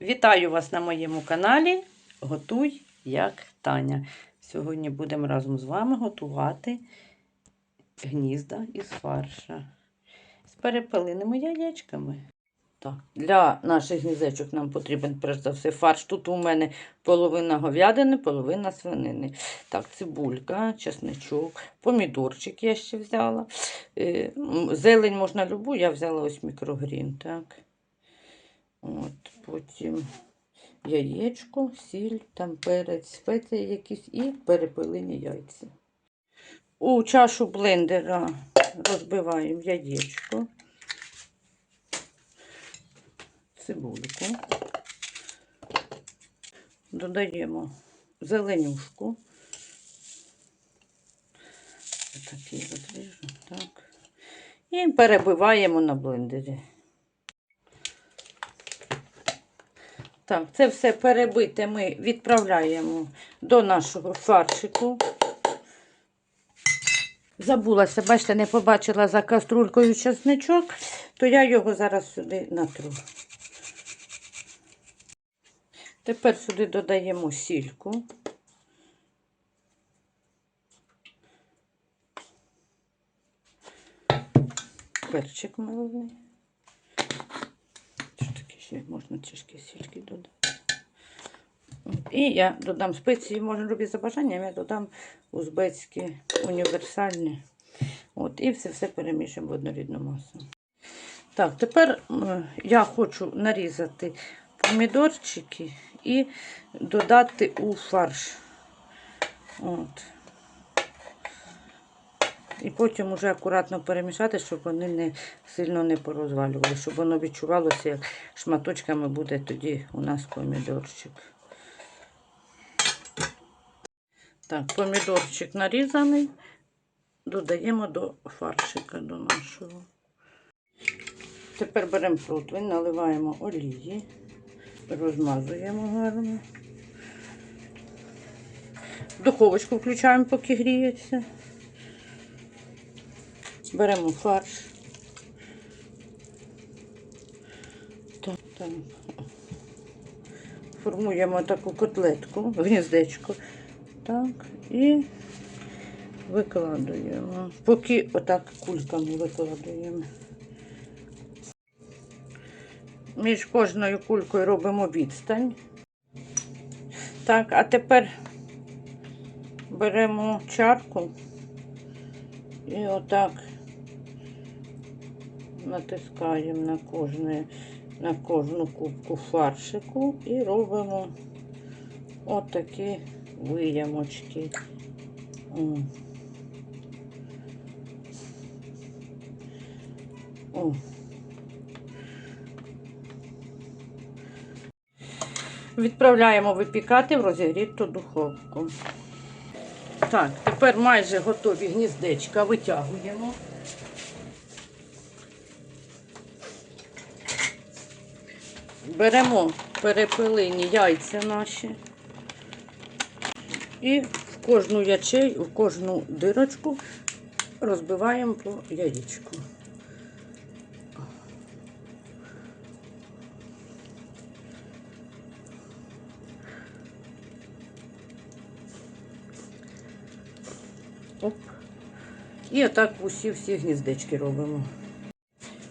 Вітаю вас на моєму каналі Готуй як Таня. Сьогодні будемо разом з вами готувати гнізда із фарша з перепелиними яєчками. Так, для наших гніздечок нам потрібен перш за все фарш. Тут у мене половина говядини, половина свинини. Так, цибулька, чесничок, помідорчик я ще взяла. Е, Зелень можна любу, я взяла ось мікрогрін. Так. От, потім яєчко, сіль, там перець, спеції якісь і перепилені яйця. У чашу блендера розбиваємо яєчко, цибульку, додаємо зеленюшку. Такий розріжу, так. І перебиваємо на блендері. Так, це все перебите ми відправляємо до нашого фаршику. Забулася, бачите, не побачила за каструлькою чесничок, то я його зараз сюди натру. Тепер сюди додаємо сільку. Перчик мелений. Ще можна трішки сільки додати. І я додам спеції, можна робити за бажанням, я додам узбецькі універсальні. От, і все все перемішуємо в однорідну масу. Так, тепер я хочу нарізати помідорчики і додати у фарш. От. І потім уже акуратно перемішати, щоб вони не сильно не порозвалювали, щоб воно відчувалося, як шматочками буде тоді у нас помідорчик. Так, помідорчик нарізаний, додаємо до фаршика до нашого. Тепер беремо противень, наливаємо олії, розмазуємо гарно. Духовочку включаємо, поки гріється. Беремо фарш. Так. Формуємо таку котлетку, гніздечко. Так, і викладуємо. Поки отак кульками викладуємо. Між кожною кулькою робимо відстань. Так, а тепер беремо чарку і отак натискаємо на кожне, на кожну кубку фаршику і робимо отакі виямочки. О. О. Відправляємо випікати в розігріту духовку. Так, тепер майже готові гніздечка витягуємо. Беремо перепилені яйця наші і в кожну ячей, в кожну дирочку розбиваємо по яєчку. Оп. І отак усі всі гніздечки робимо.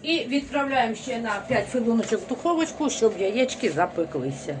І відправляємо ще на 5 хвилиночок в духовочку, щоб яєчки запеклися.